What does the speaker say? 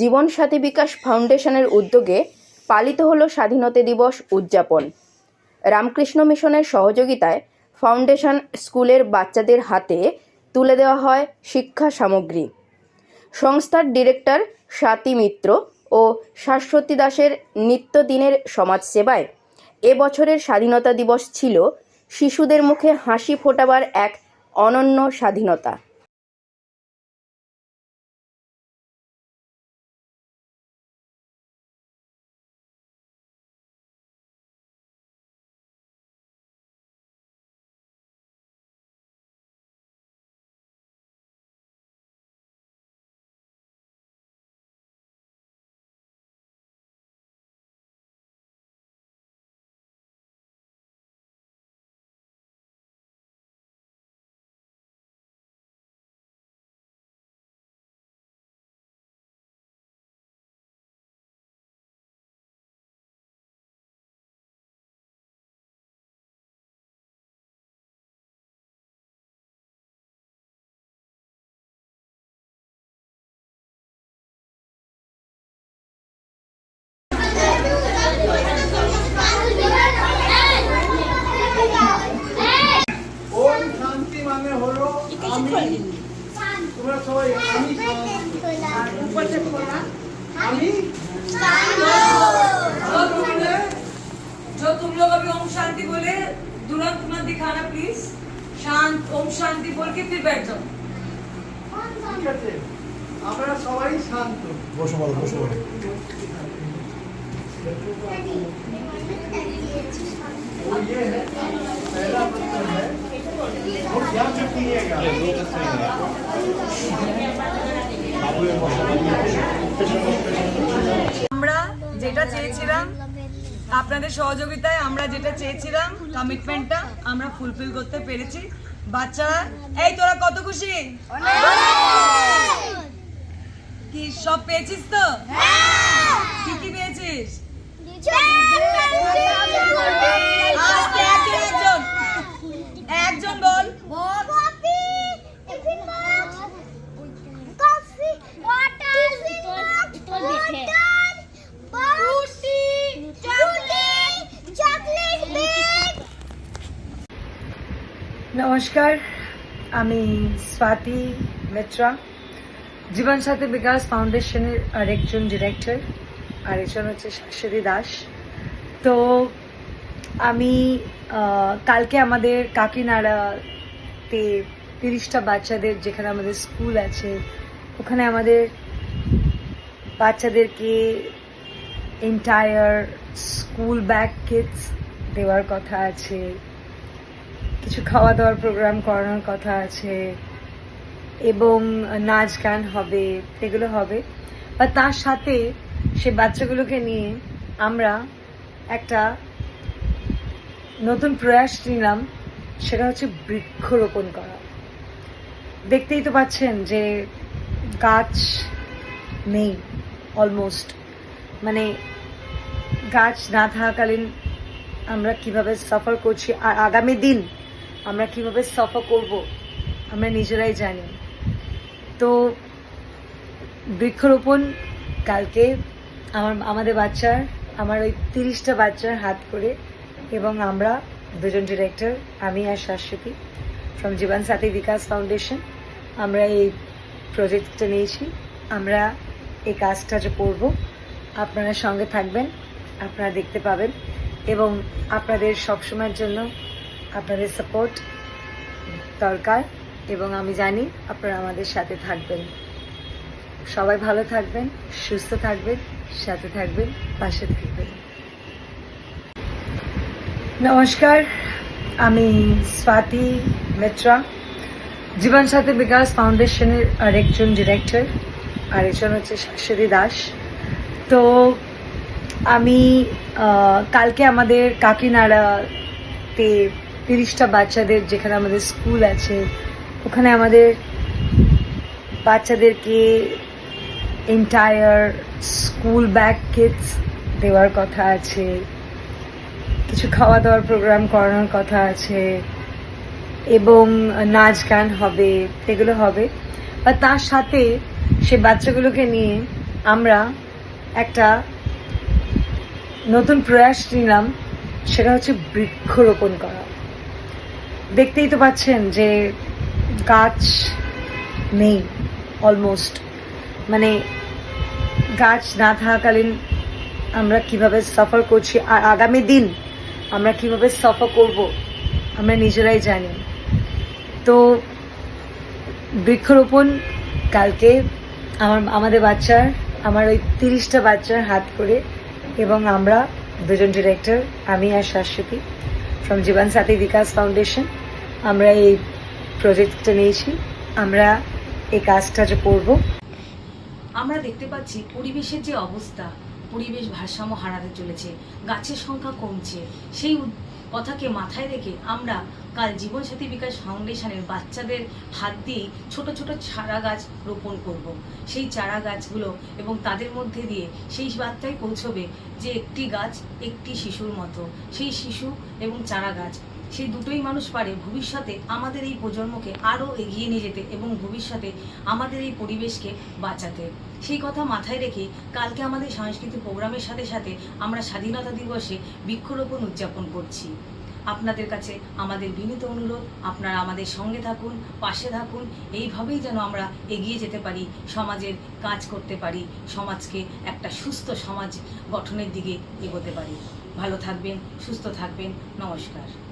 জীবন সাথী বিকাশ ফাউন্ডেশনের উদ্যোগে পালিত হলো স্বাধীনতা দিবস উদযাপন। রামকৃষ্ণ মিশনের সহযোগিতায় ফাউন্ডেশন স্কুলের বাচ্চাদের হাতে তুলে দেওয়া হয় শিক্ষা সামগ্রী। সংস্থার ডিরেক্টর স্বাতী মিত্র ও শাশ্বতী দাসের নিত্যদিনের সমাজসেবায় এবছরের স্বাধীনতা দিবস ছিল শিশুদের মুখে হাসি ফোটাবার এক অনন্য স্বাধীনতা। তোমরা সবাই আমি শান্তি। আমি जो तुम लोग जो तुम लोग अभी ओम शांति बोले तुरंत मत दिखाना प्लीज शांत ओम शांति बोल के फिर बैठ जाओ ঠিক আছে আমরা সবাই শান্ত বসো বলো বসো বলো वो ये है पहला प्रश्न है আমরা যেটা চেয়েছিলাম আপনাদের সহযোগিতায় আমরা যেটা চেয়েছিলাম কমিটমেন্টটা আমরা ফুলফিল করতে পেরেছি বাচ্চারা এই তোরা কত খুশি কি সব পেয়েছিস তো কি কি পেয়েছিস নমস্কার, আমি স্বাতি মিত্রা জীবন সাথী বিকাশ ফাউন্ডেশনের আরেকজন ডিরেক্টর, আরেকজন হচ্ছে শাশ্বতী দাস। তো আমি কালকে আমাদের কাকিনাড়াতে তিরিশটা বাচ্চাদের যেখানে আমাদের স্কুল আছে, ওখানে আমাদের বাচ্চাদেরকে এন্টায়ার স্কুল ব্যাগ কিটস দেওয়ার কথা আছে। কিছু খাওয়া দাওয়ার প্রোগ্রাম করানোর কথা আছে, এবং নাচ গান হবে, এগুলো হবে। বা তার সাথে সে বাচ্চাগুলোকে নিয়ে আমরা একটা নতুন প্রয়াস নিলাম, সেটা হচ্ছে বৃক্ষরোপণ করা। দেখতেই তো পাচ্ছেন যে গাছ নেই অলমোস্ট মানে গাছ না থাকাকালীন আমরা কীভাবে সাফার করছি, আর আগামী দিন আমরা কীভাবে সফা করব, আমরা নিজেরাই জানি। তো বৃক্ষরোপণ কালকে আমার, আমাদের বাচ্চার, আমার ওই তিরিশটা বাচ্চার হাত করে এবং আমরা দুজন ডিরেক্টর আমি আর Shashwati from Jibon Sathi bKash foundation আমরা এই প্রজেক্টটা নিয়েছি। আমরা এই কাজটা যে করব, আপনারা সঙ্গে থাকবেন, আপনারা দেখতে পাবেন এবং আপনাদের সবসময়ের জন্য আপনাদের সাপোর্ট দরকার এবং আমি জানি আপনারা আমাদের সাথে থাকবেন। সবাই ভালো থাকবেন, সুস্থ থাকবেন, সাথে থাকবেন, পাশে থাকবেন। নমস্কার, আমি স্বাতি মিত্রা জীবন সাথী বিকাশ ফাউন্ডেশনের আরেকজন ডিরেক্টর আরেকজন হচ্ছে শাশ্বতী দাস। তো আমি কালকে আমাদের কাকিনাড়াতে তিরিশটা বাচ্চাদের যেখানে আমাদের স্কুল আছে, ওখানে আমাদের বাচ্চাদেরকে এন্টায়ার স্কুল ব্যাগ কিটস দেওয়ার কথা আছে, কিছু খাওয়া দাওয়ার প্রোগ্রাম করানোর কথা আছে, এবং নাচ গান হবে, এগুলো হবে। বা তার সাথে সে বাচ্চাগুলোকে নিয়ে আমরা একটা নতুন প্রয়াস নিলাম, সেটা হচ্ছে বৃক্ষরোপণ করা। দেখতেই তো পাচ্ছেন যে গাছ নেই অলমোস্ট মানে গাছ না থাকাকালীন আমরা কীভাবে সফর করছি, আর আগামী দিন আমরা কীভাবে সাফার করব, আমরা নিজেরাই জানি। তো বৃক্ষরোপণ কালকে আমার, আমাদের বাচ্চার, আমার ওই তিরিশটা বাচ্চার হাত করে, এবং আমরা দুজন ডিরেক্টর আমি আর Shashwati from Jibon Sathi bKash foundation আমরা এই প্রজেক্টটা নিয়েছি। আমরা এই কাজটা যে করব। আমরা দেখতে পাচ্ছি পরিবেশের যে অবস্থা, পরিবেশ ভারসাম্য হারাতে চলেছে, গাছের সংখ্যা কমছে। সেই কথাকে মাথায় রেখে আমরা কাল জীবনসাথী বিকাশ ফাউন্ডেশনের বাচ্চাদের হাত দিয়েই ছোট ছোট চারা গাছ রোপণ করব। সেই চারা গাছগুলো এবং তাদের মধ্যে দিয়ে সেই বার্তায় পৌঁছবে যে একটি গাছ একটি শিশুর মতো। সেই শিশু এবং চারা গাছ সেই দুটোই মানুষ পারে। ভবিষ্যতে আমাদের এই প্রজন্মকে আরও এগিয়ে নিয়ে যেতে এবং ভবিষ্যতে আমাদের এই পরিবেশকে বাঁচাতে। সেই কথা মাথায় রেখে কালকে আমাদের সাংস্কৃতিক প্রোগ্রামের সাথে সাথে আমরা স্বাধীনতা দিবসে বৃক্ষরোপণ উদযাপন করছি। আপনাদের কাছে আমাদের বিনীত অনুরোধ, আপনারা আমাদের সঙ্গে থাকুন, পাশে থাকুন, এইভাবেই যেন আমরা এগিয়ে যেতে পারি, সমাজের কাজ করতে পারি, সমাজকে একটা সুস্থ সমাজ গঠনের দিকে এগোতে পারি। ভালো থাকবেন, সুস্থ থাকবেন, নমস্কার।